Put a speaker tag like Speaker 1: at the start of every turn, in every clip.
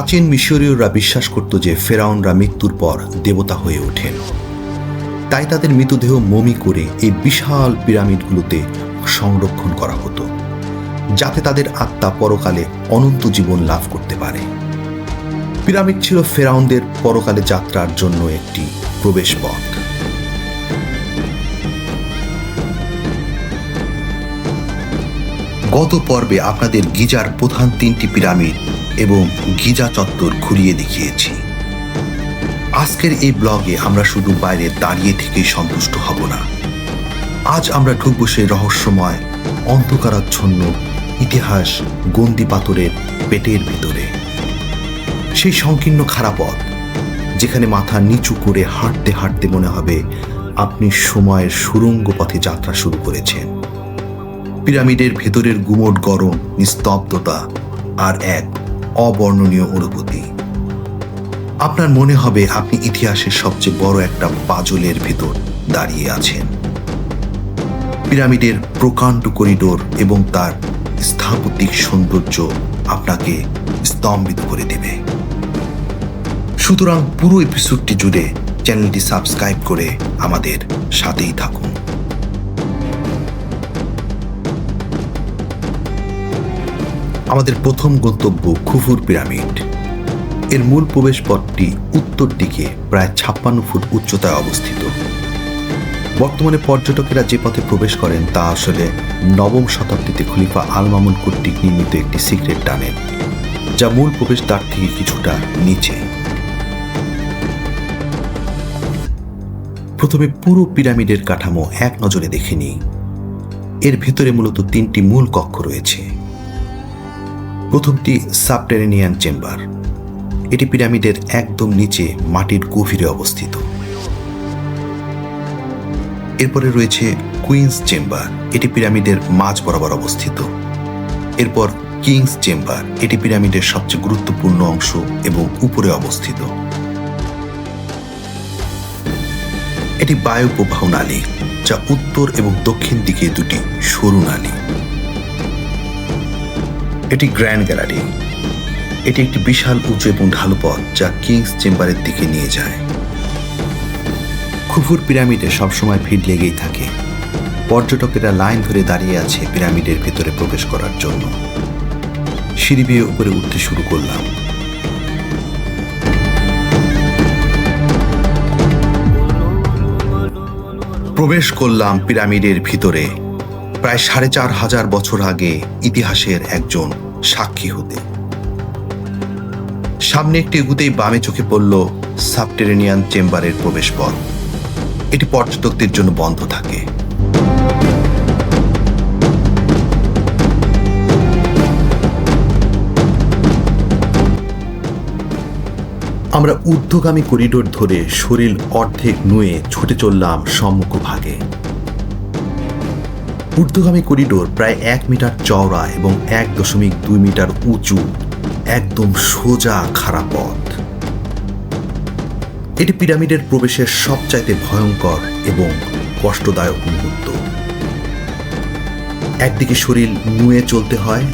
Speaker 1: প্রাচীন মিশরীয়রা বিশ্বাস করত যে ফেরাউনরা মৃত্যুর পর দেবতা হয়ে ওঠেন। তাই তাদের মৃতদেহ মমি করে এই বিশাল পিরামিডগুলোতে সংরক্ষণ করা হতো, যাতে তাদের আত্মা পরকালে অনন্ত জীবন লাভ করতে পারে। পিরামিড ছিল ফেরাউনদের পরকালে যাত্রার জন্য একটি প্রবেশ পথ গত পর্বে আপনাদের গিজার প্রধান তিনটি পিরামিড এবং গিজা চত্বর ঘুরিয়ে দেখিয়েছি। আজকের এই ব্লগে আমরা শুধু বাইরে দাঁড়িয়ে থেকেই সন্তুষ্ট হব না। আজ আমরা ঢুকবো সেই রহস্যময়, অন্ধকারাচ্ছন্ন ইতিহাস গন্দি পাথরের পেটের ভিতরে। সেই সংকীর্ণ খারাপথ যেখানে মাথা নিচু করে হাঁটতে হাঁটতে মনে হবে আপনি সময়ের সুরঙ্গ পথে যাত্রা শুরু করেছেন। পিরামিডের ভেতরের গুমট গরম, নিস্তব্ধতা আর এক অবর্ণনীয় অনুভূতি। আপনার মনে হবে আপনি ইতিহাসের সবচেয়ে বড় একটা পাজলের ভেতর দাঁড়িয়ে আছেন। পিরামিডের প্রকাণ্ড করিডোর এবং তার স্থাপত্যিক সৌন্দর্য আপনাকে স্তম্ভিত করে দেবে। সুতরাং পুরো এপিসোডটি জুড়ে চ্যানেলটি সাবস্ক্রাইব করে আমাদের সাথেই থাকুন। আমাদের প্রথম গন্তব্য খুফুর পিরামিড। এর মূল প্রবেশ পথটি উত্তর দিকে প্রায় ছাপ্পান্ন ফুট উচ্চতায় অবস্থিত। বর্তমানে পর্যটকেরা যে পথে প্রবেশ করেন তা আসলে নবম শতাব্দীতে খলিফা আল মামুন কর্তৃক নির্মিত একটি সিক্রেট টানেল যা মূল প্রবেশদ্বার থেকে কিছুটা নিচে। প্রথমে পুরো পিরামিডের কাঠামো এক নজরে দেখে নিই। এর ভেতরে মূলত তিনটি মূল কক্ষ রয়েছে। প্রথমটি সাবটেরেনিয়ান চেম্বার। এটি পিরামিডের একদম নিচে মাটির গভীরে অবস্থিত। এরপরে রয়েছে কুইন্স চেম্বার। এটি পিরামিডের মাঝ বরাবর অবস্থিত। এরপর কিংস চেম্বার। এটি পিরামিডের সবচেয়ে গুরুত্বপূর্ণ অংশ এবং উপরে অবস্থিত। এটি বায়ু প্রবাহ নালী, যা উত্তর এবং দক্ষিণ দিকে দুটি সরু নালী। এটি গ্র্যান্ড গ্যালারি। এটি একটি বিশাল উঁচু এবং ঢালু পথ যা কিংস চেম্বারের দিকে নিয়ে যায়। খুফুর পিরামিডে সবসময় ভিড় লেগেই থাকে। পর্যটকেরা লাইন ধরে দাঁড়িয়ে আছে পিরামিডের ভেতরে প্রবেশ করার জন্য। সিঁড়ি বেয়ে উপরে উঠতে শুরু করলাম। প্রবেশ করলাম পিরামিডের ভিতরে। প্রায় সাড়ে চার হাজার বছর আগে ইতিহাসের একজন সাক্ষী হতে। সামনে একটি এগুতেই বামে চোখে পড়ল সাবটেরেনিয়ান চেম্বারের প্রবেশ পথ এটি পর্যটকদের জন্য বন্ধ থাকে। আমরা ঊর্ধ্বগামী করিডোর ধরে শরীর অর্ধেক নুয়ে ছুটে চললাম সম্মুখ ভাগে ঊর্ধ্বগামী করিডোর প্রায় এক মিটার চওড়া এবং এক দশমিক দুই মিটার উঁচু, একদম সোজা খারাপ পথ। এটি পিরামিডের প্রবেশের সবচাইতে ভয়ঙ্কর এবং কষ্টদায়ক মুহূর্ত। একদিকে শরীর নুয়ে চলতে হয়,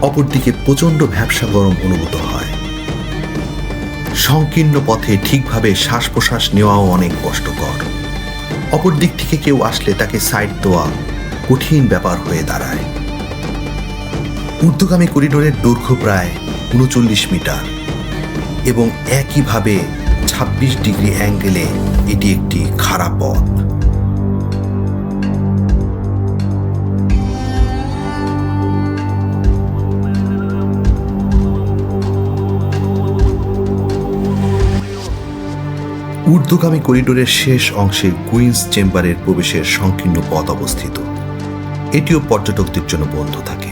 Speaker 1: অপরদিকে প্রচণ্ড ভ্যাবসা গরম অনুভূত হয়। সংকীর্ণ পথে ঠিকভাবে শ্বাস প্রশ্বাস নেওয়াও অনেক কষ্টকর। অপর দিক থেকে কেউ আসলে তাকে সাইড দেওয়া কঠিন ব্যাপার হয়ে দাঁড়ায়। ঊর্ধ্বগামী করিডোরের দৈর্ঘ্য প্রায় উনচল্লিশ মিটার এবং একইভাবে ছাব্বিশ ডিগ্রি অ্যাঙ্গেলে এটি একটি খারাপ পথ। ঊর্ধ্বগামী করিডোরের শেষ অংশে কুইন্স চেম্বারের প্রবেশের সংকীর্ণ পথ অবস্থিত। এটিও পর্যটকদের জন্য বন্ধ থাকে।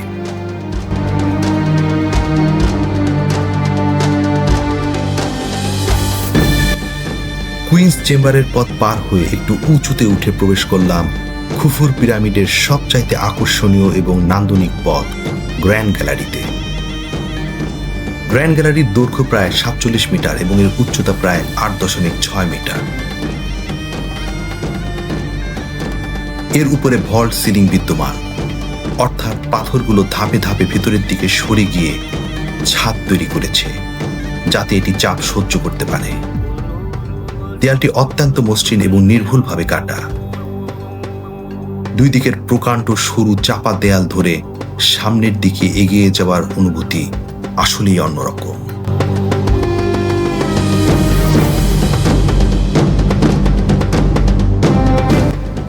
Speaker 1: কুইন্স চেম্বারের পথ পার হয়ে একটু উঁচুতে উঠে প্রবেশ করলাম খুফুর পিরামিডের সবচাইতে আকর্ষণীয় এবং নান্দনিক পথ গ্র্যান্ড গ্যালারিতে। গ্র্যান্ড গ্যালারির দৈর্ঘ্য প্রায় সাতচল্লিশ মিটার এবং এর উচ্চতা প্রায় আট দশমিক ছয় মিটার। এর উপরে ভল্ট সিলিং বিদ্যমান। অর্থাৎ পাথরগুলো ধাপে ধাপে ভেতরের দিকে সরে গিয়ে ছাদ তৈরি করেছে, যাতে এটি চাপ সহ্য করতে পারে। দেয়ালটি অত্যন্ত মসৃণ এবং নির্ভুলভাবে কাটা। দুই দিকের প্রকাণ্ড সরু চাপা দেয়াল ধরে সামনের দিকে এগিয়ে যাওয়ার অনুভূতি আসলেই অন্যরকম।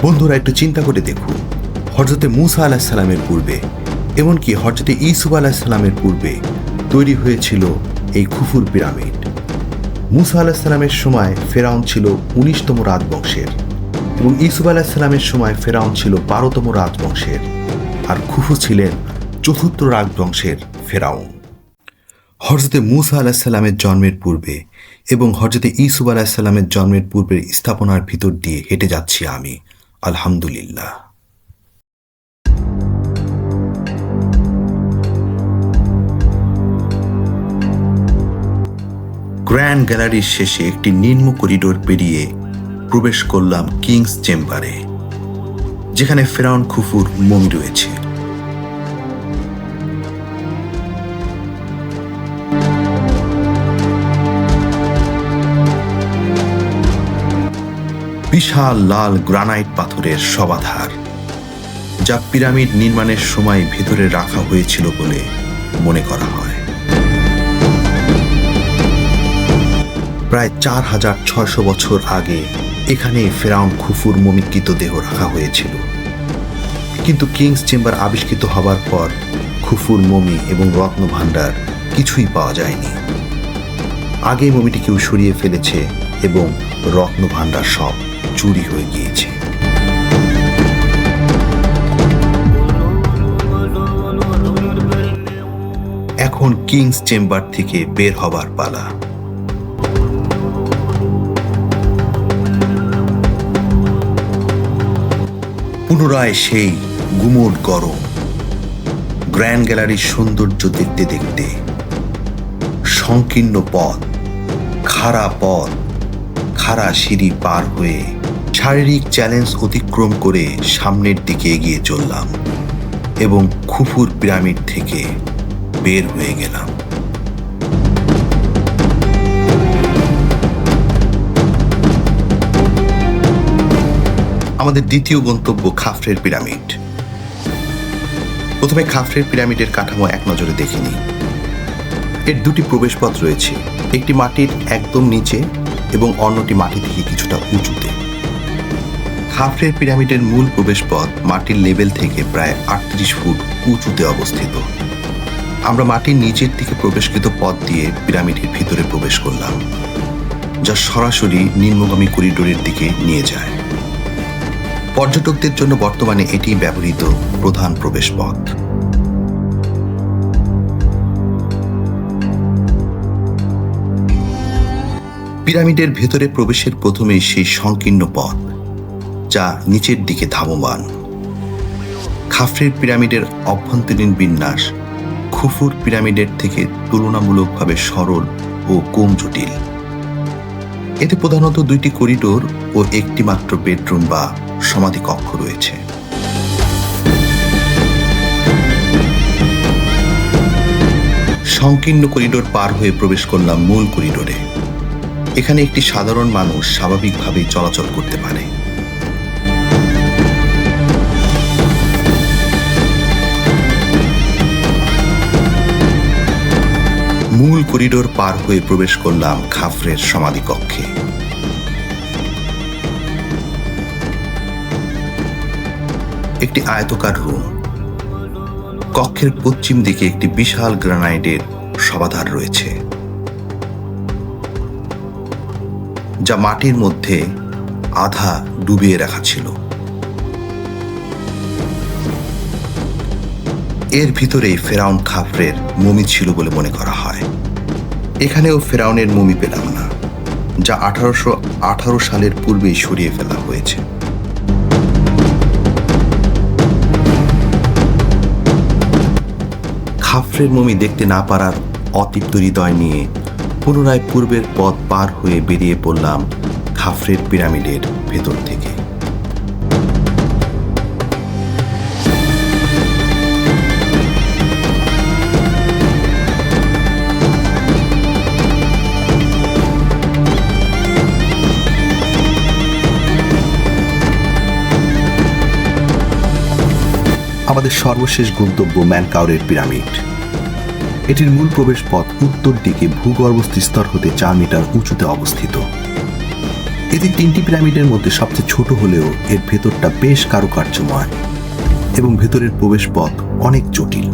Speaker 1: বন্ধুরা, একটু চিন্তা করে দেখুন। হজরতে মুসা আলাহিসাল্লামের পূর্বে, এমনকি হজরতে ইসুফ আলাহিসাল্লামের পূর্বে তৈরি হয়েছিল এই খুফুর পিরামিড। মুসা আলাহিসাল্লামের সময় ফেরাউন ছিল উনিশতম রাজবংশের এবং ইসুফ আলাহিসাল্লামের সময় ফেরাউন ছিল বারোতম রাজবংশের আর খুফু ছিলেন চতুর্থ রাজবংশের ফেরাউন। হজরতে মুসা আলাহিসাল্লামের জন্মের পূর্বে এবং হজরতে ইসুফ আলাহিসাল্লামের জন্মের পূর্বের স্থাপনার ভিতর দিয়ে হেঁটে যাচ্ছি আমি। আলহামদুলিল্লাহ। গ্র্যান্ড গ্যালারির শেষে একটি নিম্ন করিডোর পেরিয়ে প্রবেশ করলাম কিংস চেম্বারে, যেখানে ফেরাউন খুফুর মমি রয়েছে। বিশাল লাল গ্রানাইট পাথরের সবাধার যা পিরামিড নির্মাণের সময় ভেতরে রাখা হয়েছিল বলে মনে করা হয়। প্রায় চার হাজার ছয়শো বছর আগে এখানে ফেরাউন খুফুর মমিকৃত দেহ রাখা হয়েছিল। কিন্তু কিংস চেম্বার আবিষ্কৃত হবার পর খুফুর মমি এবং রত্ন ভাণ্ডার কিছুই পাওয়া যায়নি। আগে মমিটি কেউ সরিয়ে ফেলেছে এবং রত্ন ভাণ্ডার সব চুরি হয়ে গিয়েছে। এখন কিংস চেম্বার থেকে বের হবার পালা। পুনরায় সেই গুমোট গরম, গ্র্যান্ড গ্যালারির সৌন্দর্য দেখতে দেখতে, সংকীর্ণ পথ, খাড়া পথ খাড়া সিঁড়ি পার হয়ে শারীরিক চ্যালেঞ্জ অতিক্রম করে সামনের দিকে এগিয়ে চললাম এবং খুফুর পিরামিড থেকে বের হয়ে গেলাম। আমাদের দ্বিতীয় গন্তব্য খাফরের পিরামিড। প্রথমে খাফরের পিরামিডের কাঠামো এক নজরে দেখিনি। এর দুটি প্রবেশপথ রয়েছে। একটি মাটির একদম নিচে এবং অন্যটি মাটি থেকে কিছুটা উঁচুতে। খাফরের পিরামিডের মূল প্রবেশপথ মাটির লেভেল থেকে প্রায় আটত্রিশ ফুট উঁচুতে অবস্থিত। আমরা মাটির নিচের দিকে প্রবেশকৃত পথ দিয়ে পিরামিডের ভিতরে প্রবেশ করলাম, যা সরাসরি নিম্নগামী করিডোরের দিকে নিয়ে যায়। পর্যটকদের জন্য বর্তমানে এটি ব্যবহৃত প্রধান প্রবেশপথ। পিরামিডের ভেতরে প্রবেশের প্রথমেই সেই সংকীর্ণ পথ, যা নিচের দিকে ধাবমান। খাফরের পিরামিডের অভ্যন্তরীণ বিন্যাস খুফুর পিরামিডের থেকে তুলনামূলকভাবে সরল ও কম জটিল। এতে প্রধানত দুইটি করিডোর ও একটি মাত্র বেডরুম বা সমাধি কক্ষ রয়েছে। সংকীর্ণ করিডোর পার হয়ে প্রবেশ করলাম মূল করিডোরে। এখানে একটি সাধারণ মানুষ স্বাভাবিকভাবেই চলাচল করতে পারে। মূল করিডোর পার হয়ে প্রবেশ করলাম খাফরের সমাধি কক্ষে একটি আয়তকার রুম। কক্ষের পশ্চিম দিকে একটি বিশাল গ্রানাইটের সমাধার রয়েছে। যা মাটির মধ্যে আধা ডুবিয়ে রাখা ছিল। এর ভিতরেই ফেরাউন খাফরের মমি ছিল বলে মনে করা হয়। এখানেও ফেরাউনের মমি পেলাম না, যা আঠারোশো আঠারো সালের পূর্বেই সরিয়ে ফেলা হয়েছে। খাফরের মমি দেখতে না পারার অতৃপ্ত হৃদয় নিয়ে পুনরায় পূর্বের পথ পার হয়ে বেরিয়ে পড়লাম খাফরের পিরামিডের ভেতর থেকে। আমাদের সর্বশেষ গন্তব্য ম্যানকাউরের পিরামিড। এটির মূল প্রবেশ পথ উত্তর দিকে ভূগর্ভস্থ স্তর হতে চার মিটার উঁচুতে অবস্থিত। এটি তিনটি পিরামিডের মধ্যে সবচেয়ে ছোট হলেও এর ভেতরটা বেশ কারুকার্যময় এবং ভেতরের প্রবেশ পথ অনেক জটিল।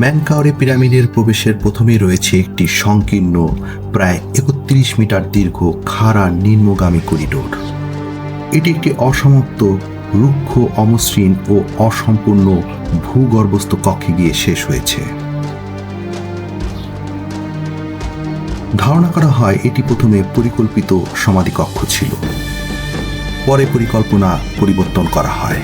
Speaker 1: ম্যানকাওরে পিরামিডের প্রবেশের প্রথমেই রয়েছে একটি সংকীর্ণ, প্রায় একত্রিশ মিটার দীর্ঘ, খাড়া, নিম্নগামী করিডোর। এটি একটি অসমাপ্ত রুক্ষ, অমসৃণ ও অসম্পূর্ণ ভূগর্ভস্থ কক্ষে গিয়ে শেষ হয়েছে। ধারণা করা হয় এটি প্রথমে পরিকল্পিত সমাধি কক্ষ ছিল। পরে পরিকল্পনা পরিবর্তন করা হয়।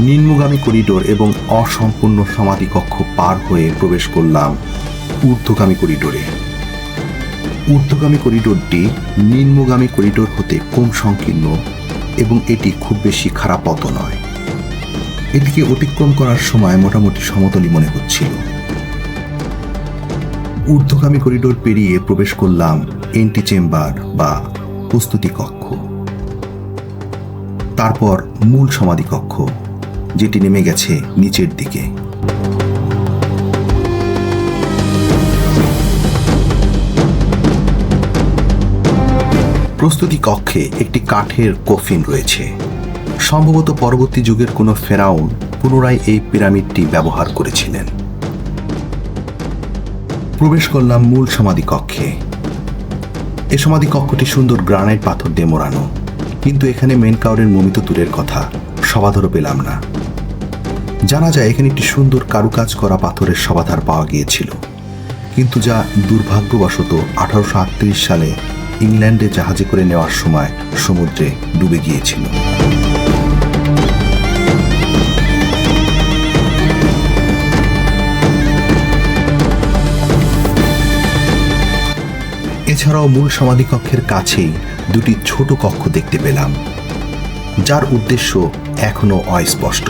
Speaker 1: নিম্নগামী করিডোর এবং অসম্পূর্ণ সমাধি কক্ষ পার হয়ে প্রবেশ করলাম ঊর্ধ্বগামী করিডোরে। ঊর্ধ্বগামী করিডোরটি নিম্নগামী করিডোর হতে কম সংকীর্ণ এবং এটি খুব বেশি খারাপ পথ নয়। এটিকে অতিক্রম করার সময় মোটামুটি সমতলই মনে হচ্ছিল। ঊর্ধ্বগামী করিডোর পেরিয়ে প্রবেশ করলাম এন্টি চেম্বার বা প্রস্তুতি কক্ষ। তারপর মূল সমাধি কক্ষ, যেটি নেমে গেছে নিচের দিকে। প্রস্তুতি কক্ষে একটি কাঠের কফিন রয়েছে। সম্ভবত পরবর্তী যুগের কোনো ফেরাউন পুনরায় এই পিরামিডটি ব্যবহার করেছিলেন। প্রবেশ করলাম মূল সমাধি কক্ষে। এ সমাধি কক্ষটি সুন্দর গ্রানাইট পাথর দিয়ে মোড়ানো, কিন্তু এখানে মেন কাউরের মমিত তুরের কথা সবাধারও পেলাম না। জানা যায় এখানে একটি সুন্দর কারুকাজ করা পাথরের সমাধার পাওয়া গিয়েছিল, কিন্তু যা দুর্ভাগ্যবশত আঠারোশো আটত্রিশ সালে ইংল্যান্ডে জাহাজে করে নেওয়ার সময় সমুদ্রে ডুবে গিয়েছিল। এছাড়াও মূল সমাধিকক্ষের কাছেই দুটি ছোট কক্ষ দেখতে পেলাম, যার উদ্দেশ্য এখনও অস্পষ্ট।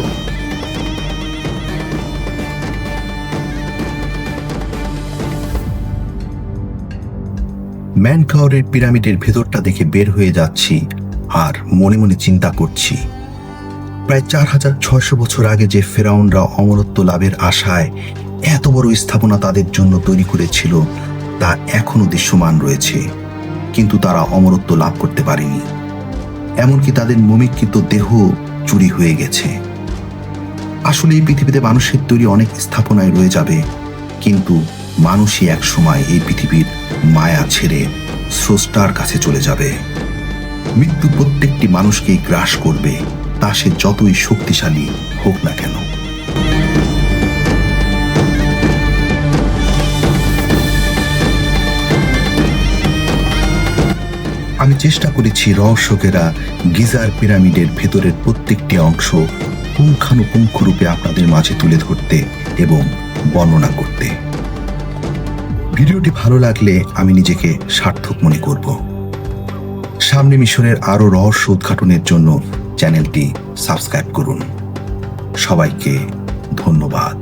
Speaker 1: ম্যানকাওরের পিরামিডের ভেতরটা দেখে বের হয়ে যাচ্ছি আর মনে মনে চিন্তা করছি। প্রায় চার হাজার ছয়শো বছর আগে যে ফেরাউনরা অমরত্ব লাভের আশায় এত বড় স্থাপনা তাদের জন্য তৈরি করেছিল, তা এখনও দৃশ্যমান রয়েছে। কিন্তু তারা অমরত্ব লাভ করতে পারেনি। এমনকি তাদের মমিকৃত দেহ চুরি হয়ে গেছে। আসলে এই পৃথিবীতে মানুষের তৈরি অনেক স্থাপনায় রয়ে যাবে, কিন্তু মানুষই এক সময় এই পৃথিবীর মায়া ছেড়ে স্রষ্টার কাছে চলে যাবে। মৃত্যু প্রত্যেকটি মানুষকেই গ্রাস করবে, তা সে যতই শক্তিশালী হোক না কেন। আমি চেষ্টা করেছি রহস্যকেরা গিজার পিরামিডের ভেতরের প্রত্যেকটি অংশ পুঙ্খানুপুঙ্খ রূপে আপনাদের মাঝে তুলে ধরতে এবং বর্ণনা করতে। ভিডিওটি ভালো লাগলে আমি নিজেকে সার্থক মনে করব। সামনে মিশনের আরও রহস্য উদ্ঘাটনের জন্য চ্যানেলটি সাবস্ক্রাইব করুন। সবাইকে ধন্যবাদ।